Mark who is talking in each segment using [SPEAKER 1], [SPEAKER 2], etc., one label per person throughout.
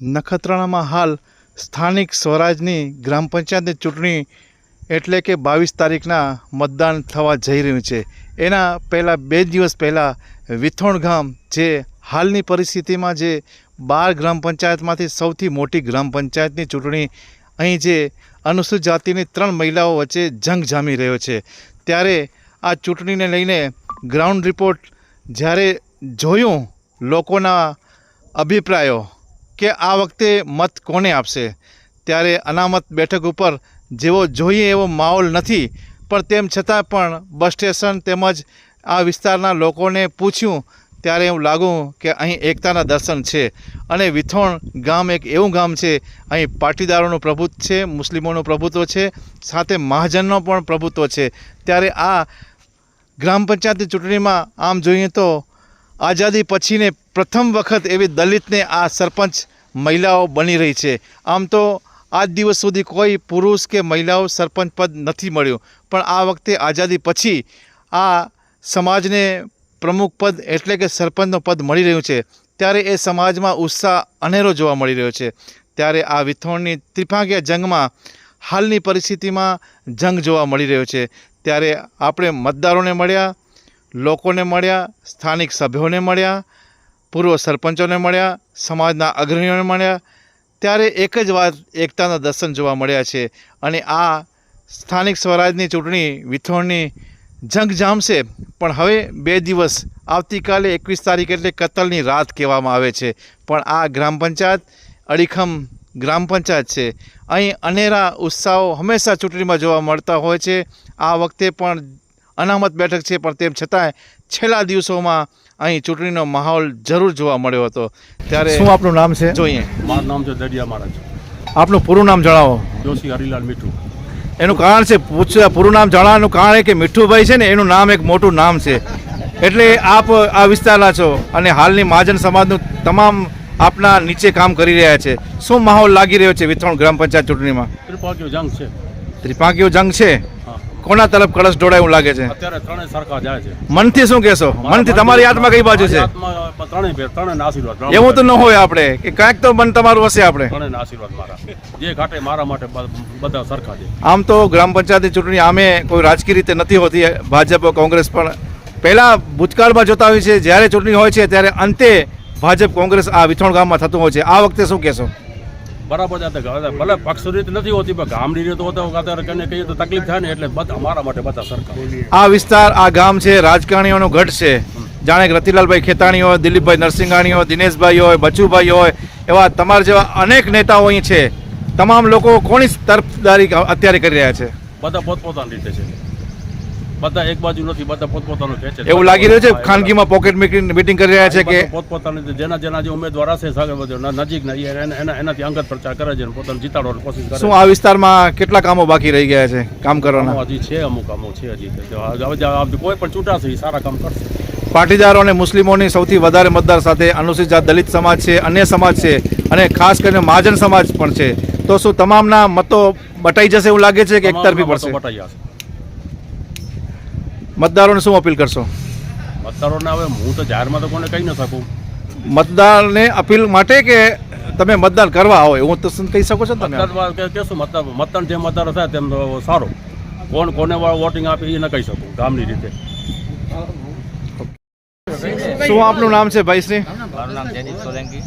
[SPEAKER 1] નખત્રાણામાં હાલ સ્થાનિક સ્વરાજની ગ્રામ પંચાયતની ચૂંટણી એટલે કે બાવીસ તારીખના મતદાન થવા જઈ રહ્યું છે. એના પહેલાં બે દિવસ પહેલાં વિથોણ ગામ જે હાલની પરિસ્થિતિમાં જે બાર ગ્રામ પંચાયતમાંથી સૌથી મોટી ગ્રામ પંચાયતની ચૂંટણી, અહીં જે અનુસૂચિત જાતિની ત્રણ મહિલાઓ વચ્ચે જંગ જામી રહ્યો છે. ત્યારે આ ચૂંટણીને લઈને ગ્રાઉન્ડ રિપોર્ટ જ્યારે જોયું, લોકોના અભિપ્રાયો કે આ વખતે મત કોને આપશે? ત્યારે અનામત બેઠક ઉપર જેવો જોઈએ એવો માહોલ નથી, પણ તેમ છતાં પણ બસ સ્ટેશન તેમજ આ વિસ્તારના લોકોને પૂછ્યું, ત્યારે એવું લાગું કે અહીં એકતાના દર્શન છે. અને વિથોણ ગામ એક એવું ગામ છે, અહીં પાટીદારોનું પ્રભુત્વ છે, મુસ્લિમોનું પ્રભુત્વ છે, સાથે મહાજનનો પણ પ્રભુત્વ છે. ત્યારે આ ગ્રામ પંચાયતની ચૂંટણીમાં આમ જોઈએ તો આઝાદી પછીને પ્રથમ વખત એવી દલિતને આ સરપંચ મહિલાઓ બની રહી છે. આમ તો આજ દિવસ સુધી કોઈ પુરુષ કે મહિલાઓ સરપંચ પદ નથી મળ્યું. પણ આ વખતે આઝાદી પછી આ સમાજને પ્રમુખ પદ એટલે કે સરપંચનું પદ મળી રહ્યું છે. ત્યારે એ સમાજમાં ઉત્સાહ અનેરો જોવા મળી રહ્યો છે. ત્યારે આ વિથોણની ત્રિભાગીય જંગમાં હાલની પરિસ્થિતિમાં જંગ જોવા મળી રહ્યો છે. ત્યારે આપણે મતદારોને મળ્યા લોકોને મળ્યા, સ્થાનિક સભ્યોને મળ્યા, પૂર્વ સરપંચોને મળ્યા, સમાજના અગ્રણીઓને મળ્યા. ત્યારે એક જ વાત એકતાના દર્શન જોવા મળ્યા છે અને આ સ્થાનિક સ્વરાજની ચૂંટણી વિથોણની જંગ જામશે. પણ હવે બે દિવસ, આવતીકાલે એકવીસ તારીખ એટલે કતલની રાત કહેવામાં આવે છે. પણ આ ગ્રામ પંચાયત, અડીખમ ગ્રામ પંચાયત છે. અહીં અનેરા ઉત્સાહો હંમેશા ચૂંટણીમાં જોવા મળતા હોય છે. આ વખતે પણ અનામત બેઠક છે પણ તેમ છતાંય છેલ્લા દિવસોમાં અહીં ચૂંટણીનો માહોલ જરૂર જોવા મળ્યો હતો. ત્યારે શું આપનું નામ છે? જોઈએ.
[SPEAKER 2] મારું નામ છે દરિયા મહારાજ
[SPEAKER 1] આપનું પૂરું નામ જણાવો.
[SPEAKER 2] જોશી હરિલાલ મીઠું.
[SPEAKER 1] એનું કારણ છે પૂછ પૂરું નામ જણાવવાનું કારણ એ કે મીઠુભાઈ છે ને એનું નામ એક મોટું નામ છે. એટલે આપ આ વિસ્તારના છો અને હાલની મહાજન સમાજનું તમામ આપના નીચે કામ કરી રહ્યા છે. શું માહોલ લાગી રહ્યો છે વિથોણ ગ્રામ પંચાયત ચૂંટણીમાં?
[SPEAKER 2] ત્રિપાકીઓ જંગ છે.
[SPEAKER 1] ત્રિપાંકીઓ જંગ છે? કોના તરફ કળશ ઢોળાય એવું લાગે છે?
[SPEAKER 2] અત્યારે ત્રણેય સરખા જાય છે.
[SPEAKER 1] મનથી શું કહેશો? મનથી તમારી હાથમાં કઈ બાજુ છે?
[SPEAKER 2] ત્રણેય ભેર ત્રણેયના આશીર્વાદ
[SPEAKER 1] એવું તો ન હોય આપણે. કે કાંઈક તો મન તમારું હશે આપણે.
[SPEAKER 2] ત્રણેયના આશીર્વાદ મારા. જે ઘાટે મારા માટે બધા સરખા છે.
[SPEAKER 1] આમ તો ગ્રામ પંચાયતની ચૂંટણી આમે કોઈ રાજકીય રીતે નથી હોતી. ભાજપ કોંગ્રેસ પણ પહેલા ભૂતકાળમાં જોતા હોય છે. જ્યારે ચૂંટણી હોય છે ત્યારે અંતે ભાજપ કોંગ્રેસ આ વિથોણ ગામમાં થતું હોય છે. આ વખતે શું કહેશો?
[SPEAKER 2] બરાબર જાતે ભલે પક્ષ રીત નથી હોતી પણ ગામની રીતે હોતા અત્યારે કને કહીએ તો તકલીફ થાય ને એટલે બધા અમારા માટે બધા સરખા
[SPEAKER 1] આ વિસ્તાર આ ગામ છે રાજકારણીઓનો ગઢ છે. જાણે કે રતિલાલભાઈ ખેતાણી હોય દિલીપભાઈ નરસિંહાણી હોય દિનેશભાઈ હોય બચુભાઈ હોય એવા તમારા જેવા અનેક નેતાઓ અહીં છે. તમામ લોકો કોની તરફદારી અત્યારે કરી રહ્યા છે?
[SPEAKER 2] બધા પોતપોતાની રીતે છે. બધા એક બાજુ નથી બધા પોતપોતાનું કહે છે.
[SPEAKER 1] એવું લાગી રહ્યું છે? ખાનગીમાં પોકેટ મીટિંગ કરી રહ્યા છે કે?
[SPEAKER 2] પોતપોતાની જેના જેના જે ઉમેદવાર હશે નજીકના એના એના- એનાથી અંગત પ્રચાર કરે છે પોતાને જીતાડવાની કોશિશ કરે
[SPEAKER 1] શું આ વિસ્તારમાં કેટલા કામો બાકી રહી ગયા છે કામ કરવાના?
[SPEAKER 2] હજી છે અમુક કામો છે હજી. હવે કોઈ પણ ચૂંટાશે એ સારા કામ કરશે.
[SPEAKER 1] પાટીદારો અને મુસ્લિમોની સૌથી વધારે મતદાર સાથે અનુસૂચિત જાત દલિત સમાજ છે અન્ય સમાજ છે અને ખાસ કરીને મહાજન સમાજ પણ છે. તો શું તમામના મતો બટાઈ જશે એવું લાગે છે કે એકતરફી પડશે?
[SPEAKER 2] બટાઈ જશે.
[SPEAKER 1] મતદારોને શું અપીલ કરશો?
[SPEAKER 2] મતદારોને હવે હું તો જાહેરમાં તો કોને કહી ન શકું.
[SPEAKER 1] મતદારને અપીલ માટે કે તમે મતદાન કરવા આવો? એવું તો કહી શકો છો તમે?
[SPEAKER 2] કે કહેશું મતદાર મતદાન જે મતદારો થાય તેમ તો સારું. કોણ કોને વાળું વોટિંગ આપે એ ન કહી શકું ગામની રીતે.
[SPEAKER 1] શું આપનું નામ છે ભાઈ શ્રી?
[SPEAKER 3] મારું નામ જયદીપ સોલંકી.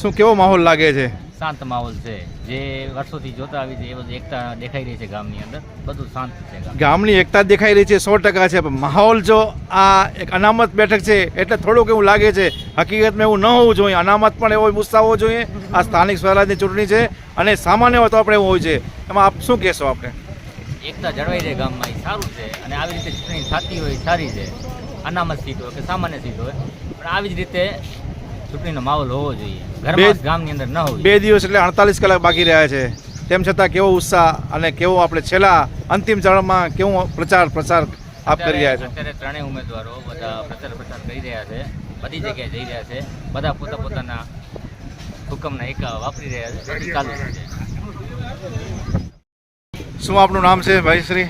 [SPEAKER 1] શું કેવો માહોલ લાગે છે?
[SPEAKER 3] શાંત માહોલ છે. જે વર્ષોથી જોતા આવી છે એ બધું એકતા દેખાઈ રહી છે ગામની અંદર. બધું શાંત છે
[SPEAKER 1] ગામની એકતા દેખાઈ રહી છે સો ટકા છે. પણ માહોલ જો આ એક અનામત બેઠક છે એટલે થોડુંક એવું લાગે છે હકીકતમાં એવું ન હોવું જોઈએ. અનામત પણ એવો ગુસ્સા હોવો જોઈએ. આ સ્થાનિક સ્વરાજની ચૂંટણી છે અને સામાન્ય તો આપણે એવું હોય છે. એમાં આપ શું કહેશો આપણે?
[SPEAKER 3] એકતા જળવાઈ રહે ગામમાં એ સારું છે. અને આવી રીતે ચૂંટણી થતી હોય સારી છે. અનામત સીટ હોય કે સામાન્ય સીટ હોય. પણ આવી જ રીતે ચૂંટણીનો માહોલ હોવો જોઈએ. ઘરમાં ગામની અંદર ન હોવું
[SPEAKER 1] બે દિવસ એટલે અડતાલીસ કલાક બાકી રહ્યા છે. તેમ છતાં કેવો ઉત્સાહ અને કેવો આપણે છેલ્લા અંતિમ ચરણમાં કેવો પ્રચાર પ્રસાર આપ કરી રહ્યા છો?
[SPEAKER 3] અત્યારે ત્રણેય ઉમેદવારો બધા પ્રચાર પ્રસાર કરી રહ્યા છે. બધી જગ્યાએ જઈ રહ્યા છે. બધા પોતા પોતાના હુકમના એક વાપરી રહ્યા છે. ચાલુ છે.
[SPEAKER 1] શું આપનું નામ છે ભાઈ શ્રી?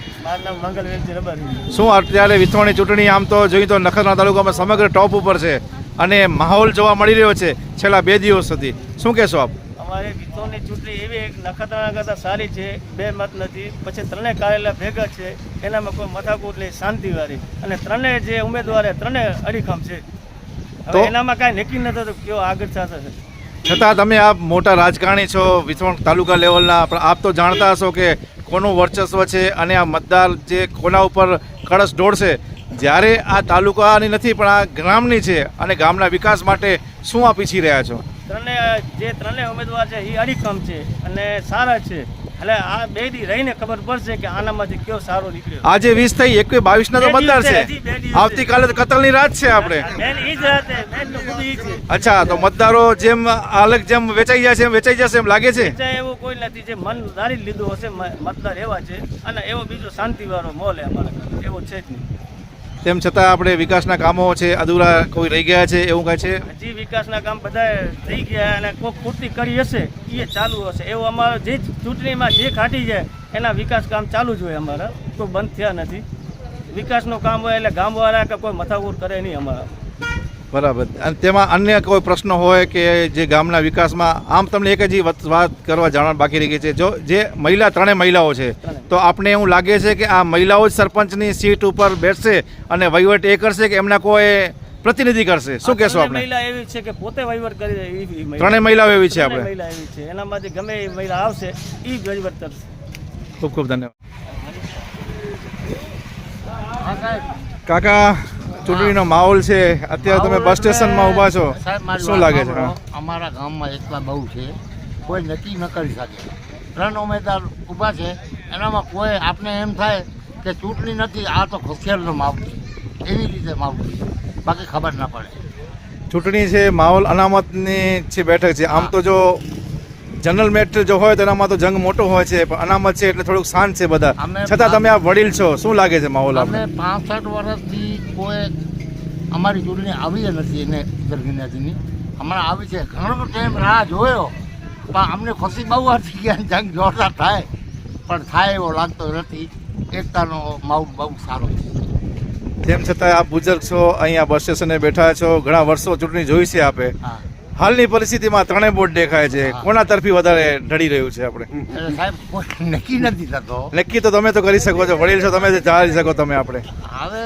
[SPEAKER 1] શું અત્યારે વિથોણી ચૂંટણી આમ તો જોઈએ તો નખત્રાણા તાલુકામાં સમગ્ર ટોપ ઉપર છે. અને માહોલ જોવા મળી રહ્યો છે છેલ્લા બે દિવસ સુધી. શું કહેશો આપ?
[SPEAKER 4] અમારે ગીતોની ચૂંટણી એવી એક નખત્રાણા કરતાં સારી છે બે મત નથી પછી ત્રણેય કાર્યાલય ભેગા છે એનામાં કોઈ મથાકૂટ નહીં શાંતિવાળી. અને ત્રણેય જે ઉમેદવાર ત્રણેય અડીખમ છે. હવે એનામાં કાંઈ નક્કી નથી કયો આગળ થશે
[SPEAKER 1] છતાં તમે આપ મોટા રાજકારણી છો વિથોણ તાલુકા લેવલના આપ તો જાણતા હશો કે કોનું વર્ચસ્વ છે અને આ મતદાર જે કોના ઉપર કળશ ઢોળશે જ્યારે આ તાલુકાની નથી પણ આ ગ્રામની છે અને ગામના વિકાસ માટે શું આપ ઈચ્છી રહ્યા છો?
[SPEAKER 4] ત્રણેય જે ત્રણેય ઉમેદવાર છે એ અડીખમ છે અને સારા છે. એટલે આ બે દી રહીને ખબર પડશે કે આનામાંથી કયો સારો નીકળ્યો.
[SPEAKER 1] આજે વીસ થઈ એકવી બાવીસ ના તો મતદાર છે. આવતીકાલે કતલની રાત છે આપણે. અચ્છા તો મતદારો જેમ અલગ જેમ વેચાઈ જાય છે વેચાઈ જશે એમ લાગે છે?
[SPEAKER 4] એવું કોઈ નથી જે મન ધારી લીધું હશે મતદાર એવા છે અને એવો બીજો શાંતિવાળો મોલ એ અમારા. એવો છે જ નહીં.
[SPEAKER 1] તેમ છતાં આપણે વિકાસના કામો છે, અધૂરા કોઈ રહી ગયા છે, એવું કાંઈ છે?
[SPEAKER 4] હજી વિકાસના કામ બધા થઈ ગયા અને કોઈ પૂર્તિ કરી હશે એ ચાલુ હશે. એવું અમારો જે ચૂંટણીમાં જે ખાટી જાય એના વિકાસ કામ ચાલુ જ હોય અમારા. કોઈ બંધ થયા નથી. વિકાસનું કામ હોય એટલે ગામવાળા કે કોઈ મથાકૂટ કરે નહીં અમારા.
[SPEAKER 1] બરાબર. અને તેમાં અન્ય કોઈ પ્રશ્ન હોય કે જે ગામના વિકાસમાં આમ તમને એક જ વાત કરવા જાણવા બાકી રહી ગઈ છે. જો જે મહિલા ત્રણેય મહિલાઓ છે તો આપણે એવું લાગે છે કે આ મહિલાઓ જ સરપંચની સીટ ઉપર બેસશે અને વહીવટ એ કરશે કે એમના કોઈ પ્રતિનિધિ કરશે? શું કહેશો આપણે
[SPEAKER 4] મહિલા એવી છે કે પોતે વહીવટ કરી રહી
[SPEAKER 1] ત્રણેય મહિલાઓ એવી છે આપણે.
[SPEAKER 4] મહિલા એવી છે. એનામાંથી ગમે એ મહિલા આવશે એ જ વહીવટ કરશે.
[SPEAKER 1] ખૂબ ખૂબ ધન્યવાદ. કાકા ચૂંટણીનો માહોલ છે. અત્યારે તમે બસ સ્ટેશનમાં ઊભા છો. શું લાગે છે?
[SPEAKER 5] અમારા ગામમાં એકલા બહુ છે. કોઈ નક્કી ન કરી શકે. ત્રણ ઉમેદવાર ઊભા છે. એનામાં કોઈ આપને એમ થાય કે ચૂંટણી નથી આ તો ખુશિયારનો માહોલ છે. એવી રીતે માહોલ છે. બાકી ખબર ના પડે.
[SPEAKER 1] ચૂંટણી છે માહોલ અનામતની છે બેઠક છે. આમ તો જો જનરલ મેટર જો હોય તો એનામાં તો જંગ મોટો હોય છે પણ અનામત છે એટલે થોડુંક શાંત છે બધા. છતાં તમે આ વડીલ છો. શું લાગે છે માહોલ
[SPEAKER 5] અમે
[SPEAKER 1] આપણે
[SPEAKER 5] પાંસઠ વર્ષથી કોઈ અમારી ચૂંટણી આવી નથી એને દરમિયાનની. હમણાં આવી છે. ઘણો ટાઈમ રાહ જોયો. પણ અમને ખુશી બહુ હતી કે જંગ જોરદાર થાય. પણ થાય એવો લાગતો નથી. એકતાનો માહોલ બહુ સારો છે.
[SPEAKER 1] તેમ છતાં આપ બુઝુર્ગ છો અહીંયા બસ સ્ટેશને બેઠા છો. ઘણા વર્ષો ચૂંટણી જોઈ છે આપે. હાલની પરિસ્થિતિમાં ત્રણેય બોર્ડ દેખાય છે. કોના તરફી વધારે ઢળી રહ્યું છે આપણે?
[SPEAKER 5] સાહેબ કોઈ નક્કી નથી થતો.
[SPEAKER 1] નક્કી તો તમે તો કરી શકો છો. વડીલ છો તમે ચાલી શકો તમે આપણે.
[SPEAKER 5] હવે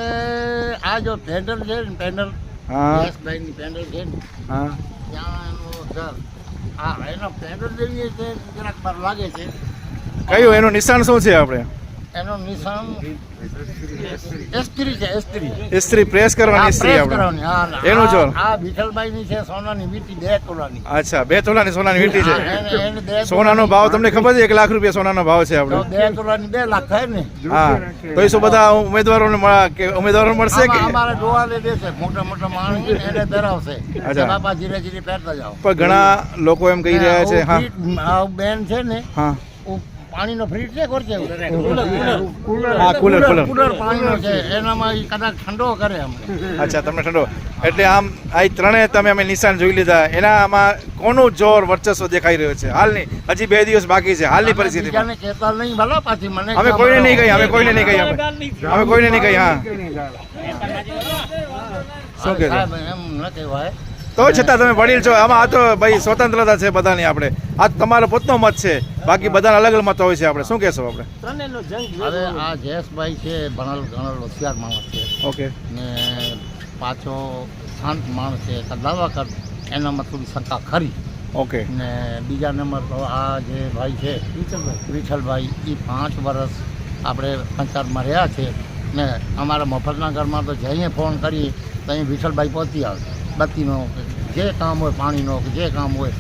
[SPEAKER 5] આ જો પેન્ડલ છે ને પેન્ડલ
[SPEAKER 1] હા.
[SPEAKER 5] ગેસભાઈની પેન્ડલ છે ને
[SPEAKER 1] હા.
[SPEAKER 5] ત્યાં એનો ઘર હા એનો પેન્ડલ જેવી છે જરાક પર લાગે છે.
[SPEAKER 1] કયું? એનું નિશાન શું છે આપણે?
[SPEAKER 5] એનો નિશાન એસ્ત્રી છે એસ્ત્રી
[SPEAKER 1] ઇસ્ત્રી પ્રેસ કરવાની આપણે. એનું
[SPEAKER 5] આ-
[SPEAKER 1] જોર.
[SPEAKER 5] આ વિઠ્ઠલભાઈની છે સોનાની વીટી બે તોલાની.
[SPEAKER 1] અચ્છા બે તોલાની સોનાની વીંટી છે. સોનાનો ભાવ તમને ખબર છે એક લાખ રૂપિયા સોનાનો ભાવ છે આપણે.
[SPEAKER 5] બે તોલાની બે લાખ થાય ને.
[SPEAKER 1] હા તો એ શું બધા ઉમેદવારોને કે ઉમેદવારો મળશે કે?
[SPEAKER 5] અમારે જોવા દે દેશે મોટા મોટા માણસ એને ધરાવશે.
[SPEAKER 1] અચ્છા.
[SPEAKER 5] બાપા ધીરે ધીરે પહેરતા જાઓ.
[SPEAKER 1] પણ ઘણા લોકો એમ કહી રહ્યા છે હા.
[SPEAKER 5] બેન છે ને
[SPEAKER 1] હા.
[SPEAKER 5] પાણીનો ફ્રીજ છે કોર છે
[SPEAKER 1] હા કુલર કુલર
[SPEAKER 5] કુલર. પાણીનો છે. એનામાં કદાચ ઠંડો કરે અમને.
[SPEAKER 1] અચ્છા તમે ઠંડો. એટલે આમ આ ત્રણે તમે અમે નિશાન જોઈ લીધા. એનામાં કોનું જોર વર્ચસ્વ દેખાઈ રહ્યો છે? હાલની હજી બે દિવસ બાકી છે. હાલની
[SPEAKER 5] અમે
[SPEAKER 1] પરિસ્થિતિમાં.
[SPEAKER 5] કહેતા નહીં ભલા પાછી મને
[SPEAKER 1] અમે કોઈને નહીં કહી અમે કોઈને નહીં કહી અમે. અમે કોઈને નહીં કહી હા. શું કહે
[SPEAKER 5] સાહેબ, એમ ન કહેવાય.
[SPEAKER 1] તો છતાં તમે વડીલ છો. આમાં આ તો ભાઈ સ્વતંત્રતા છે બધાની આપણે. આ તમારો પોતનો મત છે. બાકી બધાના અલગ અલગ મત હોય છે આપણે. શું કહેશો આપણે?
[SPEAKER 4] ત્રણેયનો
[SPEAKER 5] હવે આ જયેશભાઈ છે ભણેલ ગણેલ હોશિયાર માણસ છે.
[SPEAKER 1] ઓકે.
[SPEAKER 5] ને પાછો શાંત માણસ છે. દાવા કર એના થોડી શંકા ખરી.
[SPEAKER 1] ઓકે.
[SPEAKER 5] ને બીજા નંબર તો આ જે ભાઈ છે વિઠ્ઠલભાઈ. એ પાંચ વર્ષ આપણે પંચાયતમાં રહ્યા છે. ને અમારા મફતના ઘરમાં તો જઈએ ફોન કરીએ તો અહીં વિઠ્ઠલભાઈ પહોંચી આવે બત્તીનો જે કામ હોય પાણીનો કે જે કામ હોય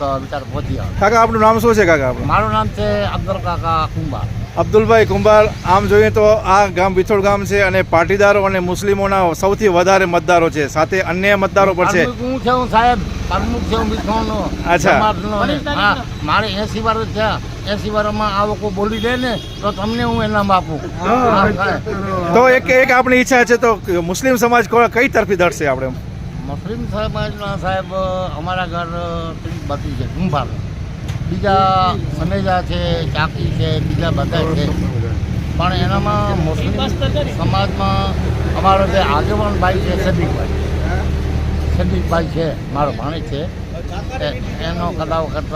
[SPEAKER 5] તો વિચાર પહોંચી આવે.
[SPEAKER 1] કાકા આપણું નામ શું છે કાકા
[SPEAKER 5] મારું નામ છે અબ્દુલ કાકા કુંભાર.
[SPEAKER 1] અબ્દુલભાઈ કુંભાર આમ જોઈએ તો આ ગામ વિથોડ ગામ છે અને પાટીદારો અને મુસ્લિમોના સૌથી વધારે મતદારો છે. સાથે અન્ય મતદારો પણ છે.
[SPEAKER 5] હું છું સાહેબ પ્રમુખ છે હું
[SPEAKER 1] વિથોડનો
[SPEAKER 5] અચ્છા. હા મારે એસી વાર થયા એસી વારમાં આ લોકો બોલી દે ને તો તમને હું એનામ આપું.
[SPEAKER 1] તો એક એક આપણી ઈચ્છા છે તો મુસ્લિમ સમાજ કઈ તરફી દળશે આપણે?
[SPEAKER 5] મુસ્લિમ સમાજના સાહેબ અમારા ઘર બધી છે કુંભાર બીજા સમેજા છે, ચાકી છે, બીજા બધા છે. પણ એનામાં મુસ્લિમ સમાજમાં અમારો જે આગેવાન ભાઈ છે, સદીકભાઈ. સદીકભાઈ છે, મારો ભાણેજ છે. એનો કદાવ વખત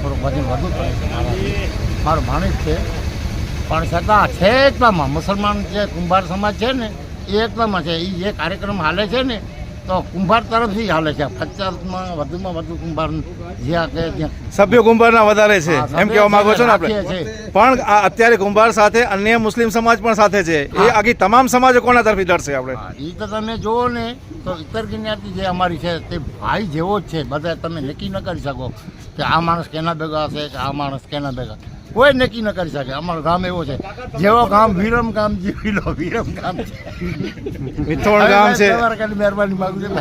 [SPEAKER 5] થોડું વજન વધુ થાય છે મારાથી. મારો ભાણેજ છે. પણ છતાં છે એટલામાં, મુસલમાન જે કુંભાર સમાજ છે ને, એ એટલામાં છે. એ જે કાર્યક્રમ હાલે છે ને તો કુંભાર તરફથી હાલે છે. પચાસમાં વધુમાં વધુ કુંભાર જ્યાં કે ત્યાં.
[SPEAKER 1] સભ્યો કુંભારના વધારે છે એમ કહેવા માંગો છો ને આપણે? પણ આ અત્યારે કુંભાર સાથે અન્ય મુસ્લિમ સમાજ પણ સાથે છે. એ આખી તમામ સમાજો કોના તરફી લડશે આપણે?
[SPEAKER 5] એ તો તમે જુઓ ને તો ઇતર જ્ઞાતિ જે અમારી છે તે ભાઈ જેવો જ છે. બધા તમે નક્કી ન કરી શકો કે આ માણસ કેના ભેગા હશે કે આ માણસ કેના ભેગા. કોઈ નક્કી ન કરી શકે. અમારું ગામ એવો છે. જેવો ગામ વિરમ ગામ જીવી લો વિરમ ગામ છે.
[SPEAKER 1] વિથોણ ગામ છે.
[SPEAKER 5] મહેરબાની માગું છું.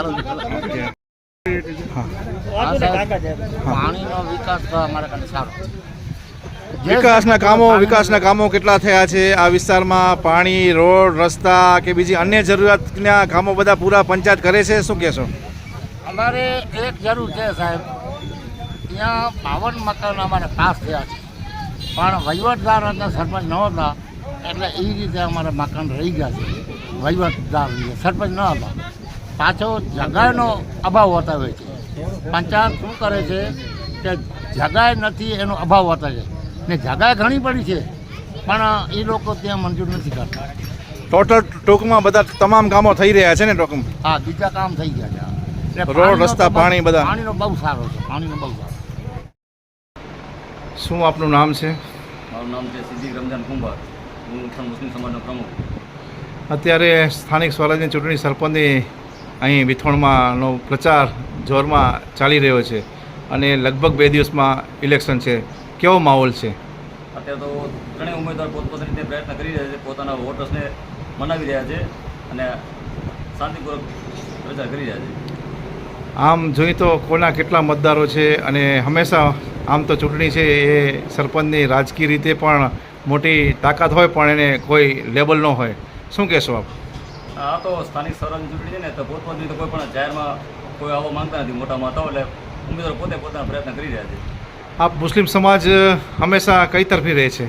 [SPEAKER 5] પાણીનો વિકાસ અમારા ખાતે સારો છે.
[SPEAKER 1] વિકાસના કામો
[SPEAKER 5] પાણી-
[SPEAKER 1] વિકાસના કામો કેટલા થયા છે? આ વિસ્તારમાં પાણી રોડ રસ્તા કે બીજી અન્ય જરૂરિયાતના કામો બધા પૂરા પંચાયત કરે છે? શું કહેશો?
[SPEAKER 5] અમારે એક જરૂર છે સાહેબ. ત્યાં બાવન મકાન અમારે પાસ થયા છે. પણ વહીવટદાર હતા સરપંચ ન હતા એટલે એ રીતે અમારે મકાન રહી ગયા છે. વહીવટદાર સરપંચ ન હતા. પાછો જગાનો અભાવ બતાવે છે. પંચાયત શું કરે છે કે જગાએ નથી એનો અભાવ બતાવે છે ને જગા ઘણી પડી છે પણ એ લોકો ત્યાં મંજૂર નથી કરતા.
[SPEAKER 1] ટોટલ ટૂંકમાં બધા તમામ કામો થઈ રહ્યા છે ને ટૂંકમાં?
[SPEAKER 5] હા બીજા કામ થઈ ગયા છે.
[SPEAKER 1] રોડ, રસ્તા, પાણી બધા.
[SPEAKER 5] પાણીનો બહુ સારો છે પાણીનો બહુ સારો
[SPEAKER 1] શું આપનું નામ છે?
[SPEAKER 2] મારું નામ છે સિદ્દીક રમજાન કુંભાર હું ઉત્થાન મુસ્લિમ સમાજનો પ્રમુખ.
[SPEAKER 1] અત્યારે સ્થાનિક સ્વરાજ્યની ચૂંટણી સરપંચની અહીં વિથોણમાંનો પ્રચાર જોરમાં ચાલી રહ્યો છે અને લગભગ બે દિવસમાં ઇલેક્શન છે. કેવો માહોલ છે?
[SPEAKER 2] અત્યારે તો ત્રણેય ઉમેદવાર પોતપોતાની રીતે પ્રયત્ન કરી રહ્યા છે પોતાના વોટર્સને મનાવી રહ્યા છે અને શાંતિપૂર્વક પ્રચાર કરી રહ્યા છે.
[SPEAKER 1] આમ જોઈએ તો કોના કેટલા મતદારો છે અને હંમેશા આમ તો ચૂંટણી છે એ સરપંચની રાજકીય રીતે પણ મોટી તાકાત હોય પણ એને કોઈ લેબલ ન હોય. શું કહેશો આપ?
[SPEAKER 2] આ તો સ્થાનિક સ્વરાજની ચૂંટણી છે ને તો પોતપોતની તો કોઈ પણ જાહેરમાં કોઈ આવવા માંગતા નથી મોટા માતા એટલે ઉમેદવાર પોતે પોતાના પ્રયત્ન કરી રહ્યા છે.
[SPEAKER 1] આપ મુસ્લિમ સમાજ હંમેશા કઈ તરફી રહે છે?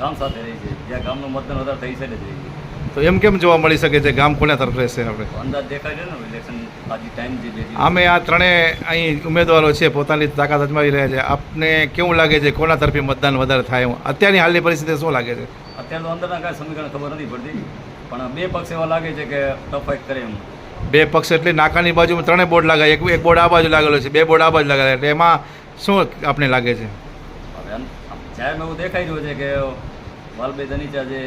[SPEAKER 2] ગામ સાથે રહી છે. જ્યાં ગામનું મતદાન વધારે થઈ શકે છે.
[SPEAKER 1] તો એમ કેમ જોવા મળી શકે છે? ગામ કોના તરફ રહેશે આપણે?
[SPEAKER 2] અંદાજ દેખાય છે ને ઇલેક્શન આજે ટાઈમ જે બે
[SPEAKER 1] આમે આ ત્રણેય અહીં ઉમેદવારો છે પોતાની તાકાત અજમાવી રહ્યા છે. આપને કેવું લાગે છે કોના તરફી મતદાન વધારે થાય અત્યારની હાલની પરિસ્થિતિ શું લાગે છે?
[SPEAKER 2] અત્યારનું અંદરના કાંઈ સમીકરણ ખબર નથી પડતી પણ બે પક્ષ એવા લાગે છે કે ટફ ફાઇટ કરે એમ.
[SPEAKER 1] બે પક્ષ એટલે નાકાની બાજુમાં ત્રણેય બોર્ડ લાગે એક એક બોર્ડ આ બાજુ લાગેલો છે બે બોર્ડ આ બાજુ લાગેલા એટલે એમાં શું આપને લાગે છે?
[SPEAKER 2] જાહેરમાં એવું દેખાઈ રહ્યું છે કે વાલભાઈ ધનીચા જે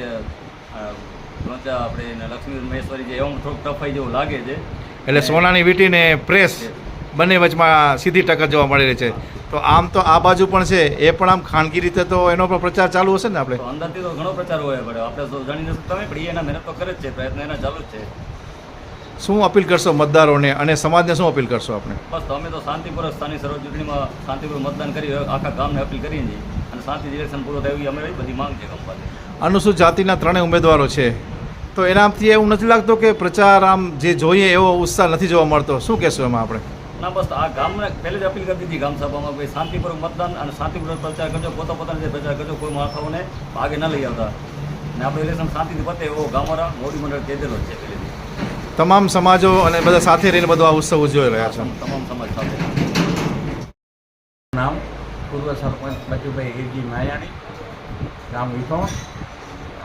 [SPEAKER 2] આપણે લક્ષ્મી મહેશ્વરી જે એવું થોડુંક ટફાઈ જેવું લાગે છે.
[SPEAKER 1] એટલે સોનાની વીંટી ને પ્રેસ બંને વચમાં સીધી ટક્કર જોવા મળી રહી છે. તો આમ તો આ બાજુ પણ છે એ પણ આમ ખાનગી રીતે તો એનો પણ પ્રચાર ચાલુ હશે ને આપણે?
[SPEAKER 2] અંદરથી તો ઘણો પ્રચાર હોય પડે. આપણે તો જાણી નથી તમે પણ એના મહેનત તો કરે જ છે પ્રયત્ન એના ચાલુ જ છે.
[SPEAKER 1] શું અપીલ કરશો મતદારોને અને સમાજને શું અપીલ કરશો આપણે?
[SPEAKER 2] બસ તો અમે તો શાંતિપૂર્વક સ્થાનિક સર્વ ચૂંટણીમાં શાંતિપૂર્વક મતદાન કરી આખા ગામને અપીલ કરીએ છીએ. અને શાંતિ ઇલેક્શન પૂરો થાય એવી અમે બધી માંગ છે પાસે
[SPEAKER 1] અનુસૂચિત જાતિના ત્રણેય ઉમેદવારો છે. તો એનાથી એવું નથી લાગતું કે પ્રચાર આમ જે જોઈએ એવો ઉત્સાહ નથી જોવા મળતો. શું કહેશો એમાં આપણે?
[SPEAKER 2] ના બસ આ ગામને પહેલે જ અપીલ કરી દીધી ગામ સભામાં ભાઈ શાંતિપૂર્વક મતદાન અને શાંતિપૂર્વક પ્રચાર કરજો. પોતા પોતાની જે પ્રચાર કરજો કોઈ માથાઓને ભાગે ન લઈ આવતા. અને આપણે ઇલેક્શન શાંતિથી પતે એવો ગામવાળા મોડી મંડળ કહેલો છે પહેલેથી.
[SPEAKER 1] તમામ સમાજો અને બધા સાથે રહીને બધો આ ઉત્સવ ઉજવી રહ્યા છે.
[SPEAKER 2] તમામ સમાજ સાથે.
[SPEAKER 6] નામ પૂર્વ સરપંચ બચુભાઈ હિરજી માયાણી. ગામ વિથોણ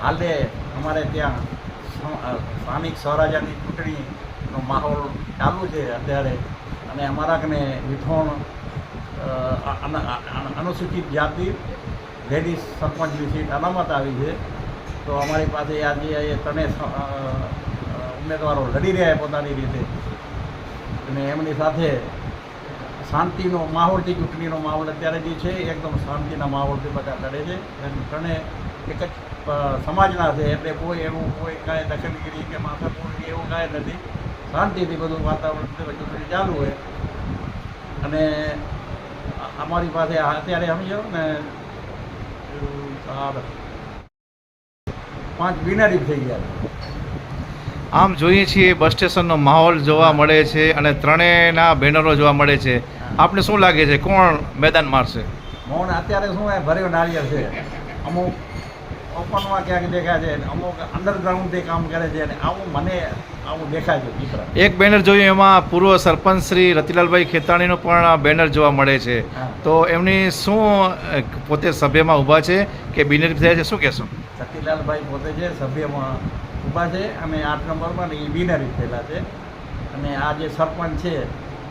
[SPEAKER 6] હાલે અમારે ત્યાં સ્થાનિક સ્વરાજ્યની ચૂંટણીનો માહોલ ચાલુ છે અત્યારે. અને અમારા કને વિથોણ અનુસૂચિત જાતિ, લેડીઝ સરપંચની સીટ અનામત આવી છે. તો અમારી પાસે આજે એ ત્રણેય ઉમેદવારો લડી રહ્યા પોતાની રીતે. અને એમની સાથે શાંતિનો માહોલથી ચૂંટણીનો માહોલ અત્યારે જે છે, એકદમ શાંતિના માહોલથી બધા લડે છે. અને ત્રણે એક જ સમાજના છે, એટલે કોઈ એવું કોઈ કાંઈ દખલગીરી કે માથાકૂટ એવું કાંઈ નથી. શાંતિથી બધું વાતાવરણ ચૂંટણી ચાલુ હોય. અને અમારી પાસે અત્યારે સમજો ને પાંચ બિનારી થઈ ગયા
[SPEAKER 1] આમ જોઈએ છીએ બસ સ્ટેશનનો માહોલ જોવા મળે છે અને ત્રણેયના બેનરો જોવા મળે છે. આપને શું લાગે છે કોણ મેદાન મારશે?
[SPEAKER 6] મૌન અત્યારે શું ભર્યો નાળિયેર છે. અમુક ઓપનમાં ક્યાંક દેખાય છે અમુક અંડરગ્રાઉન્ડથી કામ કરે છે અને આવું મને આવું દેખાય છે
[SPEAKER 1] એક બેનર જોયું એમાં પૂર્વ સરપંચ શ્રી રતિલાલભાઈ ખેતાણીનું પણ બેનર જોવા મળે છે. તો એમની શું પોતે સભ્યમાં ઊભા છે કે બિનરી થયા છે શું કહેશો?
[SPEAKER 6] રતિલાલભાઈ પોતે છે સભ્યમાં. ઊભા છે અને આઠ નંબરમાં એ બિનરી થયેલા છે. અને આ જે સરપંચ છે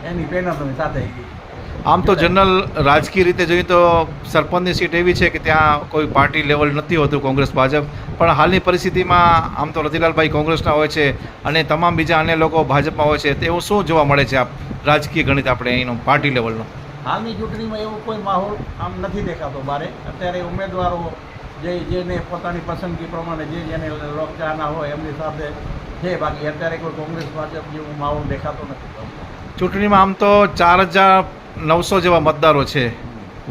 [SPEAKER 6] એની પેનલની સાથે ઈ
[SPEAKER 1] આમ તો જનરલ રાજકીય રીતે જોઈએ તો સરપંચની સીટ એવી છે કે ત્યાં કોઈ પાર્ટી લેવલ નથી હોતું કોંગ્રેસ ભાજપ. પણ હાલની પરિસ્થિતિમાં આમ તો રતિલાલભાઈ કોંગ્રેસના હોય છે અને તમામ બીજા અન્ય લોકો ભાજપમાં હોય છે તેવું શું જોવા મળે છે આ રાજકીય ગણિત આપણે અહીંનો પાર્ટી લેવલનો?
[SPEAKER 6] હાલની ચૂંટણીમાં એવો કોઈ માહોલ આમ નથી દેખાતો બારે. અત્યારે ઉમેદવારો જે જેને પોતાની પસંદગી પ્રમાણે જે જેને લોકચાહના હોય એમની સાથે છે. બાકી અત્યારે કોઈ કોંગ્રેસ ભાજપ જેવું માહોલ દેખાતો નથી.
[SPEAKER 1] ચૂંટણીમાં આમ તો ચાર હજાર નવસો જેવા મતદારો છે.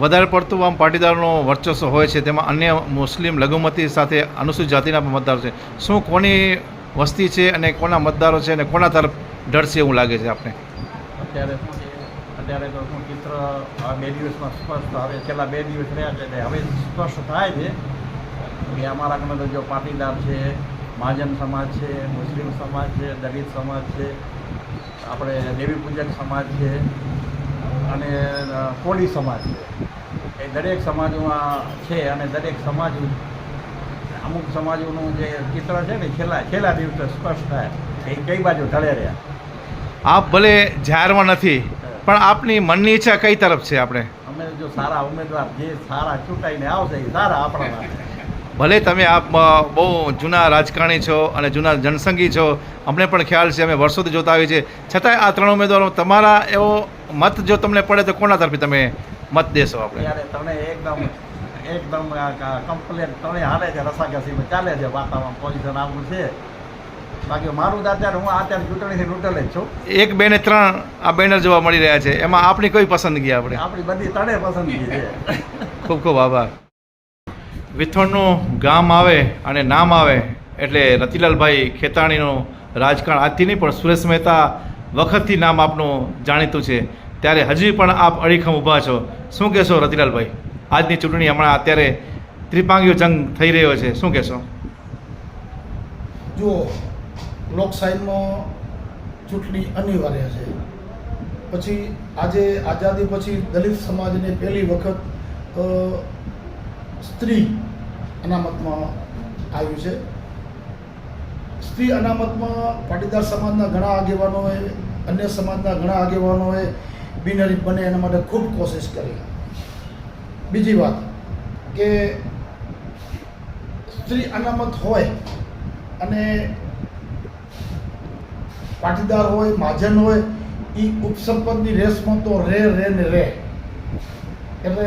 [SPEAKER 1] વધારે પડતું આમ પાટીદારનો વર્ચસ્વ હોય છે. તેમાં અન્ય મુસ્લિમ લઘુમતી સાથે અનુસૂચિત જાતિના પણ મતદારો છે. શું કોની વસ્તી છે અને કોના મતદારો છે અને કોના તરફ ડરશે એવું લાગે છે આપણે
[SPEAKER 6] અત્યારે અત્યારે તો ચિત્ર બે દિવસમાં સ્પષ્ટ હવે છેલ્લા બે દિવસ રહ્યા છે. હવે સ્પષ્ટ થાય છે કે અમારા ગામમાં તો જો પાટીદાર છે મહાજન સમાજ છે મુસ્લિમ સમાજ છે દલિત સમાજ છે આપણે દેવી પૂજક સમાજ છે અને કોળી સમાજ છે. એ દરેક સમાજમાં છે અને દરેક સમાજ અમુક સમાજોનું જે ચિત્ર છે ને છેલ્લા છેલ્લા દિવસે સ્પષ્ટ થાય. કે એ કઈ બાજુ ઢળે રહ્યા.
[SPEAKER 1] આપ ભલે જાહેરમાં નથી પણ આપની મનની ઈચ્છા કઈ તરફ છે આપણે?
[SPEAKER 6] અમે જો સારા ઉમેદવાર જે સારા ચૂંટાઈને આવશે એ સારા આપણા માટે.
[SPEAKER 1] ભલે તમે આપ બહુ જૂના રાજકારણી છો અને જૂના જનસંઘી છો અમને પણ ખ્યાલ છે અમે વર્ષોથી જોતા આવી છે છતાંય આ ત્રણ ઉમેદવારો તમારા એવો મત જો તમને પડે તો કોના તરફી તમે મત દેશો આપણે?
[SPEAKER 6] તને એકદમ એકદમ કમ્પ્લેન તમે હાલે છે રસાકસીમાં ચાલે છે વાતાવરણ પોઝિશન આવું છે. બાકી મારું અત્યારે હું અત્યારે ચૂંટણીથી ન્યુટ્રલ જ છું.
[SPEAKER 1] એક બે ને ત્રણ આ બેનર જોવા મળી રહ્યા છે. એમાં આપણી કોઈ પસંદગી આપણે?
[SPEAKER 6] આપણી બધી ત્રણેય પસંદગી છે.
[SPEAKER 1] ખૂબ ખૂબ આભાર. વિથોણનું ગામ આવે અને નામ આવે એટલે રતિલાલભાઈ ખેતાણીનું રાજકારણ આજથી નહીં, પણ સુરેશ મહેતા વખતથી નામ આપનું જાણીતું છે. ત્યારે હજી પણ આપ અડીખમ ઊભા છો. શું કહેશો રતિલાલભાઈ? આજની ચૂંટણી હમણાં અત્યારે ત્રિપાંગીયો જંગ થઈ રહ્યો છે. શું કહેશો?
[SPEAKER 7] જુઓ લોકશાહીમાં ચૂંટણી અનિવાર્ય છે. પછી આજે આઝાદી પછી દલિત સમાજને પહેલી વખત સ્ત્રી અનામતમાં આવ્યું છે. સ્ત્રી અનામતમાં પાટીદાર સમાજના ઘણા આગેવાનોએ, અન્ય સમાજના ઘણા આગેવાનોએ બિનહરીફ બને એના માટે ખૂબ કોશિશ કરી. બીજી વાત કે સ્ત્રી અનામત હોય અને પાટીદાર હોય, મહાજન હોય એ ઉપસંપદની રેસમાં તો રે રે ને રે. એટલે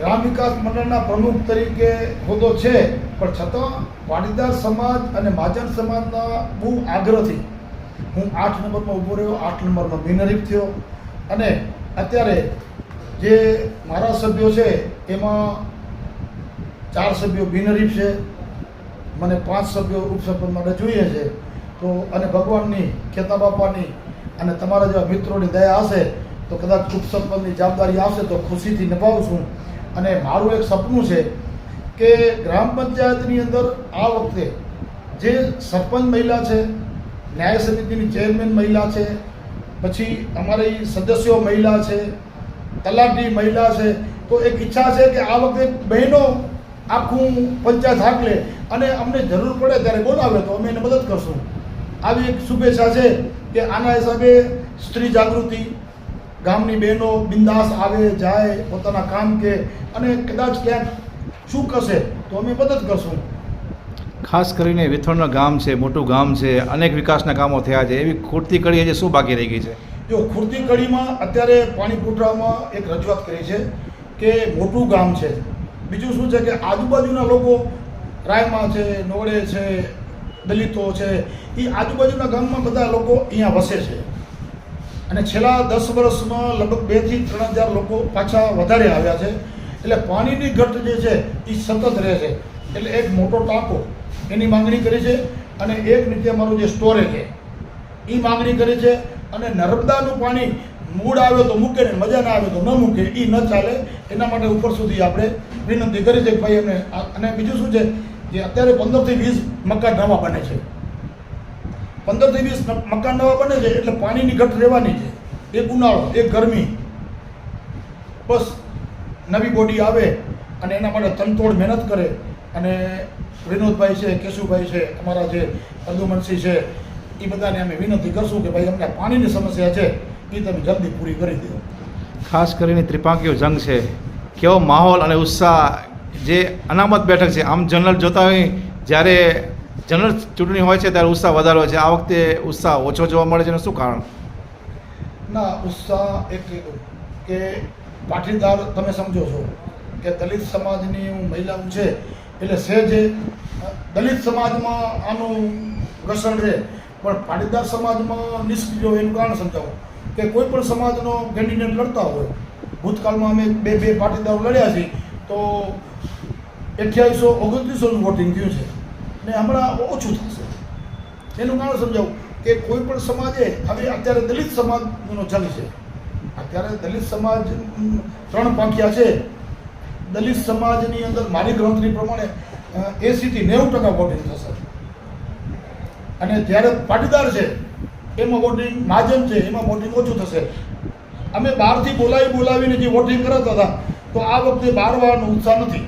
[SPEAKER 7] ગ્રામ વિકાસ મંડળના પ્રમુખ તરીકે હોદ્દો છે, પણ છતાં પાટીદાર સમાજ અને માજન સમાજના બહુ આગ્રહથી હું આઠ નંબરમાં ઊભો રહ્યો, આઠ નંબરમાં બિનહરીફ થયો. અને અત્યારે જે મારા સભ્યો છે, એમાં ચાર સભ્યો બિનહરીફ છે, મને પાંચ સભ્યો ઉપસરપંચ માટે જોઈએ છે. તો અને ભગવાનની ખેતા બાપાની અને તમારા જેવા મિત્રોની દયા હશે, તો કદાચ ઉપસભ્યની જવાબદારી આવશે, તો ખુશીથી નિભાવું છું. અને મારું એક સપનું છે કે ગ્રામ પંચાયતની અંદર આ વખતે જે સરપંચ મહિલા છે, ન્યાય સમિતિની ચેરમેન મહિલા છે, પછી અમારી સદસ્યો મહિલા છે, તલાટી મહિલા છે, તો એક ઈચ્છા છે કે આ વખતે બહેનો આખું પંચાયત હાક લે અને અમને જરૂર પડે ત્યારે બોલાવે તો અમે એને મદદ કરશું. આવી એક શુભેચ્છા છે કે આના હિસાબે સ્ત્રી જાગૃતિ ગામની બહેનો બિંદાસ આવે જાય પોતાના કામ કે અને કદાચ ક્યાંક શું કરશે તો અમે મદદ કરશું.
[SPEAKER 1] ખાસ કરીને વિથોણનું ગામ છે મોટું ગામ છે અનેક વિકાસના કામો થયા છે એવી ખૂટતી કડી હજી શું બાકી રહી ગઈ છે?
[SPEAKER 7] જો ખુરતી કડીમાં અત્યારે પાણીપુટરામાં એક રજૂઆત કરી છે કે મોટું ગામ છે. બીજું શું છે કે આજુબાજુના લોકો રાયમાં છે નોડે છે દલિતો છે એ આજુબાજુના ગામમાં બધા લોકો અહીંયા વસે છે. અને છેલ્લા દસ વર્ષમાં લગભગ બેથી ત્રણ હજાર લોકો પાછા વધારે આવ્યા છે. એટલે પાણીની ઘટ જે છે એ સતત રહે છે. એટલે એક મોટો ટાંકો એની માંગણી કરી છે અને એક રીતે અમારું જે સ્ટોરેજ છે એ માંગણી કરી છે અને નર્મદાનું પાણી મૂળ આવે તો મૂકે ને મજા ના આવે તો ન મૂકે એ ન ચાલે, એના માટે ઉપર સુધી આપણે વિનંતી કરી છે કે ભાઈ એમને અને બીજું શું છે કે અત્યારે પંદરથી વીસ મકાન નવા બને છે. પંદરથી વીસ મકાન નવા બને છે એટલે પાણીની ઘટ રહેવાની છે. એક ઉનાળો, એક ગરમી. બસ નવી બોડી આવે અને એના માટે તનતોડ મહેનત કરે. અને વિનોદભાઈ છે, કેશુભાઈ છે, અમારા જે અદુમનસિંહ છે એ બધાને અમે વિનંતી કરશું કે ભાઈ અમને પાણીની સમસ્યા છે એ તમે જલ્દી પૂરી કરી દો.
[SPEAKER 1] ખાસ કરીને ત્રિપાંકીઓ જંગ છે. કેવો માહોલ અને ઉત્સાહ. જે અનામત બેઠક છે, આમ જનરલ જોતા હોય, જ્યારે જનરલ ચૂંટણી હોય છે ત્યારે ઉત્સાહ વધારે હોય છે. આ વખતે ઉત્સાહ ઓછો જોવા મળે છે એનું શું કારણ?
[SPEAKER 7] ના, ઉત્સાહ એક કે પાટીદાર તમે સમજો છો કે દલિત સમાજની મહિલાઓ છે, એટલે સહેજ દલિત સમાજમાં આનું ઘર્ષણ રહે. પણ પાટીદાર સમાજમાં નિષ્ક્રિય એનું કારણ સમજાવું. કે કોઈ પણ સમાજનો કેન્ડિડેટ લડતા હોય, ભૂતકાળમાં અમે બે બે પાટીદારો લડ્યા છીએ, તો અઠ્યાવીસો ઓગણત્રીસોનું વોટિંગ થયું છે. ને હમણાં ઓછું થશે. એનું કારણ સમજાવું કે કોઈ પણ સમાજે હવે અત્યારે દલિત સમાજનો જંગ છે. અત્યારે દલિત સમાજ ત્રણ પાંખિયા છે. દલિત સમાજની અંદર મારી ગણતરી પ્રમાણે એસીથી નેવું ટકા વોટિંગ થશે. અને જ્યારે પાટીદાર છે, એમાં વોટિંગ મહાજન છે, એમાં વોટિંગ ઓછું થશે. અમે બહારથી બોલાવી બોલાવીને જે વોટિંગ કરતા હતા, તો આ વખતે બહાર વાળાનો ઉત્સાહ નથી.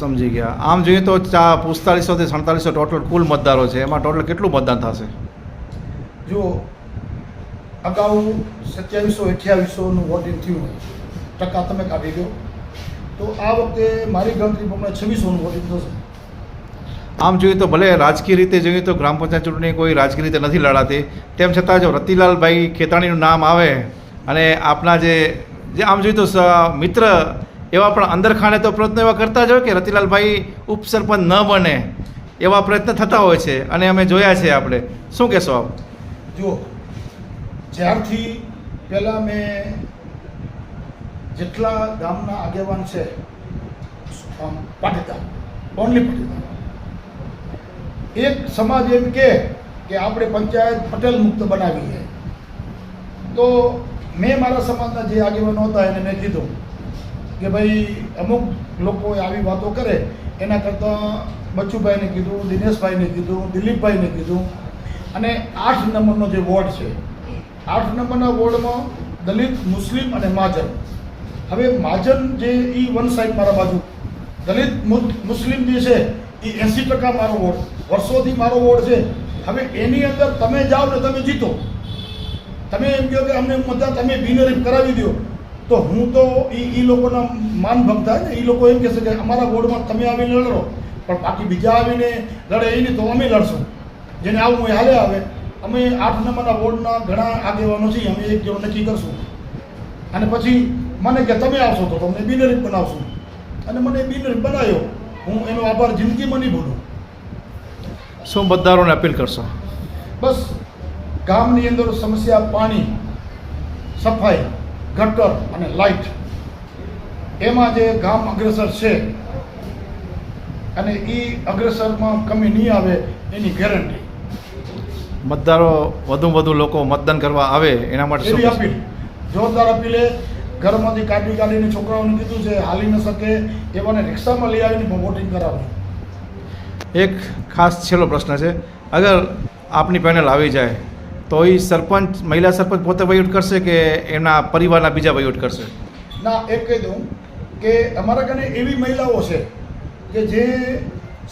[SPEAKER 1] સમજી ગયા. આમ જોઈએ તો ચા પિસ્તાલીસોથી સડતાલીસો ટોટલ કુલ મતદારો છે. એમાં ટોટલ કેટલું મતદાન થશે?
[SPEAKER 7] જો અગાઉ સત્યાવીસો અઠ્યાવીસોનું વોટિંગ થયું ટકા તમે કાઢી દો તો આ વખતે મારી ગણતરી પ્રમાણે છવ્વીસોનું વોટિંગ થશે.
[SPEAKER 1] આમ જોઈએ તો ભલે રાજકીય રીતે જોઈએ તો ગ્રામ પંચાયત ચૂંટણી કોઈ રાજકીય રીતે નથી લડાતી. તેમ છતાં જો રતિલાલભાઈ ખેતાણીનું નામ આવે અને આપના જે જે આમ જોઈએ તો મિત્ર એવા પણ અંદરખાને તો પ્રયત્નો એવા કરતા જ હોય કે રતિલાલભાઈ ઉપસરપંચ ન બને, એવા પ્રયત્ન થતા હોય છે અને અમે જોયા છે આપણે. શું કહેશો આપ?
[SPEAKER 7] જુઓ, જ્યારથી પહેલાં મેં જેટલા ગામના આગેવાન છે પાટીદાર ઓનલી પાટીદાર. એક સમાજ એમ કે આપણે પંચાયત પટેલ મુક્ત બનાવી છે તો મેં મારા સમાજના જે આગેવાનો હતા એને મેં કીધું કે ભાઈ અમુક લોકોએ આવી વાતો કરે, એના કરતાં બચ્ચુભાઈને કીધું, દિનેશભાઈને કીધું, દિલીપભાઈને કીધું. અને આઠ નંબરનો જે વોર્ડ છે, આઠ નંબરના વોર્ડમાં દલિત, મુસ્લિમ અને મહાજન. હવે મહાજન જે એ વન સાઈડ મારા બાજુ, દલિત મુસ્લિમ જે છે એ એંસી ટકા મારો વોર્ડ, વર્ષોથી મારો વોર્ડ છે. હવે એની અંદર તમે જાઓ ને તમે જીતો. તમે એમ કહો કે અમને મજા તમે બિનહરીફ કરાવી દો. તો હું તો એ એ લોકોના માન ભક્ત ને એ લોકો એમ કહેશે કે અમારા વોર્ડમાં તમે આવીને લડો. પણ બાકી બીજા આવીને લડે એ નહીં તો અમે લડશું. જેને આવું એ હાલે આવે. અમે આઠ નંબરના વોર્ડના ઘણા આગેવાનો છીએ. અમે એક જેવો નક્કી કરશું. અને પછી મને કે તમે આવશો તો તમને બિનરી બનાવશું. અને મને બિનરી બનાવ્યો. હું એનો આભાર જિંદગીમાં નહીં ભૂલું.
[SPEAKER 1] શું મતદારોને અપીલ કરશો?
[SPEAKER 7] બસ ગામની અંદર સમસ્યા પાણી સફાઈ ગટર અને લાઇટ. એમાં જે ગામ અગ્રેસર છે અને એ અગ્રેસરમાં કમી નહીં આવે એની ગેરંટી
[SPEAKER 1] મતદારો વધુ વધુ લોકો મતદાન કરવા આવે એના માટે
[SPEAKER 7] એવી અપીલ. જોરદાર અપીલે ઘરમાંથી કાઢી કાઢીને છોકરાઓને કીધું છે હાલી ન શકે એવાને રિક્ષામાં લઈ આવીને વોટિંગ કરાવજો
[SPEAKER 1] એક ખાસ છેલ્લો પ્રશ્ન છે. અગર આપની પેનલ આવી જાય તો એ સરપંચ, મહિલા સરપંચ પોતે વહીવટ કરશે કે એમના પરિવારના બીજા વહીવટ કરશે?
[SPEAKER 7] ના, એક કહી દઉં કે અમારા કને એવી મહિલાઓ છે કે જે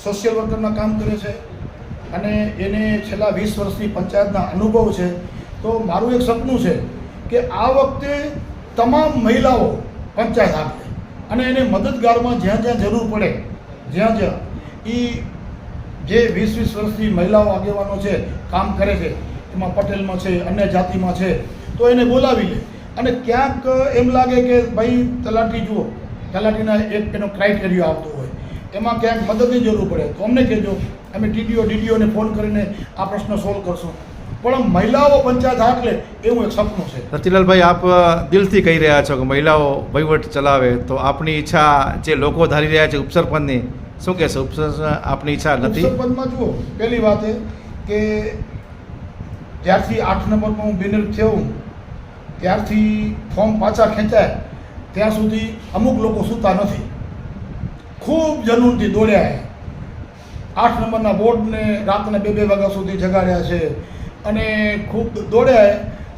[SPEAKER 7] સોશિયલ વર્કરના કામ કરે છે અને એને છેલ્લા વીસ વર્ષની પંચાયતના અનુભવ છે. તો મારું એક સપનું છે કે આ વખતે તમામ મહિલાઓ પંચાયત આપે અને એને મદદગારમાં જ્યાં જ્યાં જરૂર પડે, જ્યાં જ્યાં એ જે વીસ વીસ વર્ષની મહિલાઓ આગેવાનો છે, કામ કરે છે એમાં પટેલમાં છે અન્ય જાતિમાં છે તો એને બોલાવી લે. અને ક્યાંક એમ લાગે કે ભાઈ તલાટી જુઓ. તલાટીના એક એનો ક્રાઇટેરિયો આવતો હોય. એમાં ક્યાંક મદદની જરૂર પડે. તો અમને કહેજો. અમે ટીડીઓ ડીડીઓને ફોન કરીને આ પ્રશ્ન સોલ્વ કરશું. પણ મહિલાઓ પંચાયત હાથ લે એવું એક સપનું છે.
[SPEAKER 1] રતિલાલભાઈ આપ દિલથી કહી રહ્યા છો કે મહિલાઓ વહીવટ ચલાવે. તો આપની ઈચ્છા જે લોકો ધારી રહ્યા છે ઉપસરપંચની શું કહેશો? ઉપસર આપની ઈચ્છા નથી?
[SPEAKER 7] ઉપસરપંચમાં જુઓ પહેલી વાત એ કે જ્યારથી આઠ નંબરમાં હું બિનર થયો ત્યારથી ફોર્મ પાછા ખેંચાય. ત્યાં સુધી અમુક લોકો સૂતા નથી. ખૂબ જનૂનથી દોડ્યા આઠ નંબરના બોર્ડને રાતના બે બે વાગ્યા સુધી જગાડ્યા છે. અને ખૂબ દોડ્યા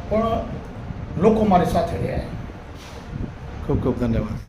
[SPEAKER 7] પણ લોકો મારી સાથે રહ્યા
[SPEAKER 1] ખૂબ ખૂબ ધન્યવાદ.